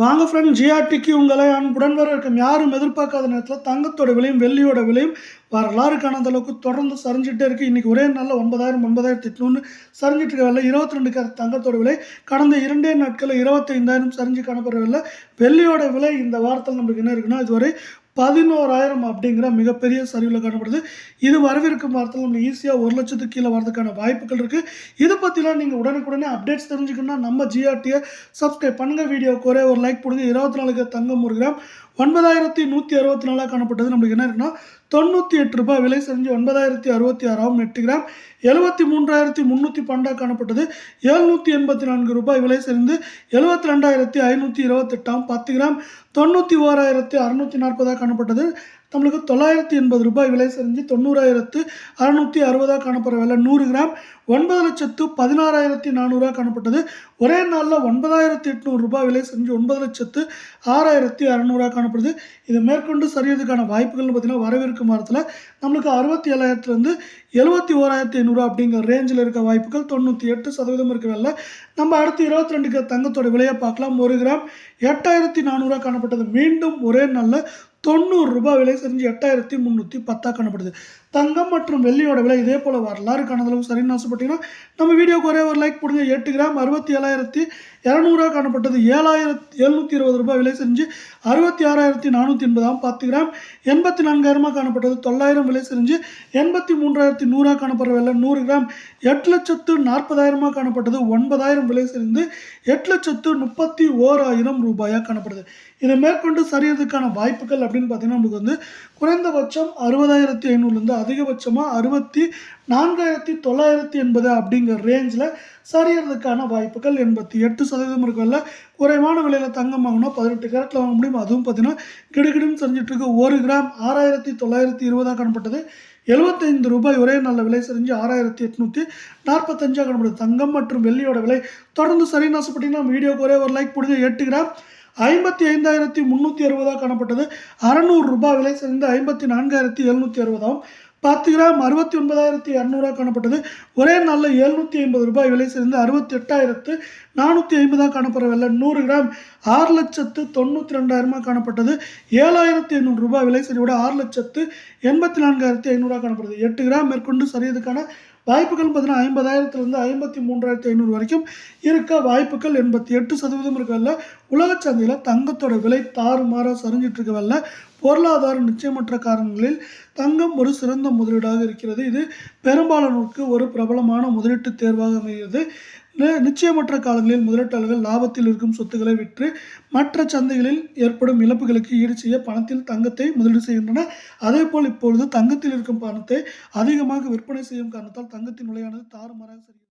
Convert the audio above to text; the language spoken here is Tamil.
வாங்க ஃப்ரெண்ட் ஜிஆர்டிக்கு உங்களை அன்புடன் வர இருக்கும். யாரும் எதிர்பார்க்காத நேரத்தில் தங்கத்தோட விலையும் வெள்ளியோட விலையும் வரலாறு காணாத அளவுக்கு தொடர்ந்து சரிஞ்சிட்டே இருக்குது இன்றைக்கி ஒரே நாளில் ஒன்பதாயிரம் ஒன்பதாயிரத்தி எட்நூறு சரிஞ்சிட்டு இருக்க விலை. இருபத்தி ரெண்டு கேரட் தங்கத்தோட விலை கடந்த இரண்டே நாட்களில் இருபத்தைந்தாயிரம் சரிஞ்சு காணப்படுற விலை. வெள்ளியோட விலை இந்த வாரத்தில் நம்மளுக்கு என்ன இருக்குன்னா இதுவரை பதினோராயிரம் அப்படிங்கிற மிகப்பெரிய சரிவில் காணப்படுது இது வரவிருக்கும் வாரத்தில் நம்ம ஈஸியாக ஒரு லட்சத்துக்கு கீழே வரதுக்கான வாய்ப்புகள் இருக்குது இதை பற்றிலாம் நீங்கள் உடனுக்குடனே அப்டேட்ஸ் தெரிஞ்சுக்கணும்னா நம்ம ஜிஆர்டியை சப்ஸ்கிரைப் பண்ணுங்கள் வீடியோக்கு ஒரே ஒரு லைக் கொடுங்க. இருபத்தி நாலுக்கு தங்கம் ஒரு கிராம் ஒன்பதாயிரத்தி நூற்றி அறுபத்தி நாலாக காணப்பட்டது. நம்மளுக்கு என்ன இருக்குன்னா தொண்ணூற்றி எட்டு ரூபாய் விலை செஞ்சு ஒன்பதாயிரத்தி அறுபத்தி ஆறாவும் எட்டு கிராம் எழுபத்தி மூன்றாயிரத்தி முந்நூற்றி பன்னெண்டாக காணப்பட்டது. எழுநூற்றி எண்பத்தி நான்கு ரூபாய் விலை செறிந்து எழுபத்தி ரெண்டாயிரத்தி ஐநூற்றி இருபத்தெட்டாம் பத்து கிராம் தொண்ணூற்றி ஓராயிரத்தி அறுநூற்றி நாற்பதாக காணப்பட்டது. நம்மளுக்கு தொள்ளாயிரத்தி எண்பது ரூபாய் விலை செஞ்சு தொண்ணூறாயிரத்து அறுநூற்றி அறுபதாக காணப்படுற விலை நூறு கிராம் ஒன்பது லட்சத்து பதினாறாயிரத்தி நானூறுரூவா காணப்பட்டது. ஒரே நாளில் ஒன்பதாயிரத்தி எட்நூறு ரூபாய் விலை செஞ்சு ஒன்பது லட்சத்து ஆறாயிரத்தி அறநூறுவா காணப்படுது. இதை மேற்கொண்டு சரியதுக்கான வாய்ப்புகள்னு பார்த்தீங்கன்னா வரவிருக்கும் வாரத்தில் நம்மளுக்கு அறுபத்தி ஏழாயிரத்துலேருந்து எழுபத்தி ஓராயிரத்தி ஐநூறுரூவா அப்படிங்கிற ரேஞ்சில் இருக்க வாய்ப்புகள் தொண்ணூற்றி எட்டு சதவீதம் இருக்க வேலை நம்ம அடுத்து இருபத்தி ரெண்டுக்கு தங்கத்தோட விலையை பார்க்கலாம். ஒரு கிராம் எட்டாயிரத்தி நானூறுரூவா காணப்பட்டது. மீண்டும் ஒரே நாளில் தொண்ணூறு ரூபாய் விலை செஞ்சு எட்டாயிரத்தி முந்நூற்றி பத்தாக காணப்படுது. தங்கம் மற்றும் வெள்ளியோட விலை இதே போல் வரலாறு காணதளவு சரின்னு ஆசைப்பட்டீங்கன்னா நம்ம வீடியோக்கு ஒரே ஒரு லைக் போடுங்க எட்டு கிராம் அறுபத்தி ஏழாயிரத்தி இரநூறுவா காணப்பட்டது. ஏழாயிரத்தி எழுநூற்றி இருபது ரூபாய் விலை செஞ்சு அறுபத்தி ஆறாயிரத்தி நானூற்றி எண்பதாம் பத்து கிராம் எண்பத்தி நான்காயிரமாக காணப்பட்டது. தொள்ளாயிரம் விலை செஞ்சு எண்பத்தி மூன்றாயிரத்தி நூறாக காணப்படுற விலை நூறு கிராம் எட்டு லட்சத்து நாற்பதாயிரமாக காணப்பட்டது. ஒன்பதாயிரம் விலை செறிந்து எட்டு லட்சத்து முப்பத்தி ஓராயிரம் ரூபாயாக காணப்படுது. இதை மேற்கொண்டு சரியறதுக்கான வாய்ப்புகள் அப்படின்னு பார்த்தீங்கன்னா நமக்கு வந்து குறைந்தபட்சம் அறுபதாயிரத்தி ஐநூறுலேருந்து அதிகபட்சமாக அறுபத்தி நான்காயிரத்தி தொள்ளாயிரத்தி எண்பது அப்படிங்கிற ரேஞ்சில் சரியறதுக்கான வாய்ப்புகள் எண்பத்தி எட்டு சதவீதம் இருக்கல குறைவான விலையில் தங்கம் வாங்கினா பதினெட்டு கேரட்டில் வாங்க முடியும்? அதுவும் பார்த்தீங்கன்னா கிடுகிடுன்னு செஞ்சுட்டு இருக்கு ஒரு கிராம் ஆறாயிரத்தி தொள்ளாயிரத்தி இருபதாக காணப்பட்டது. எழுபத்தைந்து ரூபாய் ஒரே நல்ல விலை செஞ்சு ஆறாயிரத்தி எட்நூற்றி நாற்பத்தஞ்சாக காணப்படுது. தங்கம் மற்றும் வெள்ளியோட விலை தொடர்ந்து சரின்னு ஆசைப்பட்டீங்கன்னா வீடியோக்கு ஒரே ஒரு லைக் போடுங்க எட்டு கிராம் ஐம்பத்தி ஐந்தாயிரத்தி முந்நூற்றி அறுபதாக காணப்பட்டது. அறநூறு ரூபாய் விலை சேர்ந்து ஐம்பத்தி நான்காயிரத்தி எழுநூற்றி அறுபதாகும் பத்து கிராம் அறுபத்தி ஒன்பதாயிரத்தி இரநூறுவா காணப்பட்டது. ஒரே நாளில் எழுநூற்றி ஐம்பது ரூபாய் விலை சேர்ந்து அறுபத்தி எட்டாயிரத்து நானூற்றி ஐம்பதாக காணப்படுற விலை நூறு கிராம் ஆறு லட்சத்து தொண்ணூற்றி ரெண்டாயிரமாக காணப்பட்டது. ஏழாயிரத்தி ஐநூறு ரூபாய் விலை சரியோட ஆறு லட்சத்து எண்பத்தி நான்காயிரத்தி ஐநூறுரூவா காணப்படுது. எட்டு கிராம் மேற்கொண்டு சரியதுக்கான வாய்ப்புகள் பார்த்தீங்கன்னா ஐம்பதாயிரத்துலேருந்து ஐம்பத்தி மூன்றாயிரத்தி ஐநூறு வரைக்கும் இருக்க வாய்ப்புகள் எண்பத்தி எட்டு சதவீதம் இருக்கல உலக சந்தையில் தங்கத்தோட விலை தாறுமாறாக சரிஞ்சிட்டு இருக்கவல்ல பொருளாதார நிச்சயமற்ற காரணங்களில் தங்கம் ஒரு சிறந்த முதலீடாக இருக்கிறது. இது பெரும்பாலானோருக்கு ஒரு பிரபலமான முதலீட்டு தேர்வாக அமைகிறது. நிச்சயமற்ற காலங்களில் முதலீட்டாளர்கள் லாபத்தில் இருக்கும் சொத்துக்களை விற்று மற்ற சந்தைகளில் ஏற்படும் இழப்புகளுக்கு ஈடு செய்ய பணத்தில் தங்கத்தை முதலீடு செய்கின்றன அதேபோல் இப்பொழுது தங்கத்தில் இருக்கும் பணத்தை அதிகமாக விற்பனை செய்யும் காரணத்தால் தங்கத்தின் நிலையானது தாறுமாறாக சரிகிறது.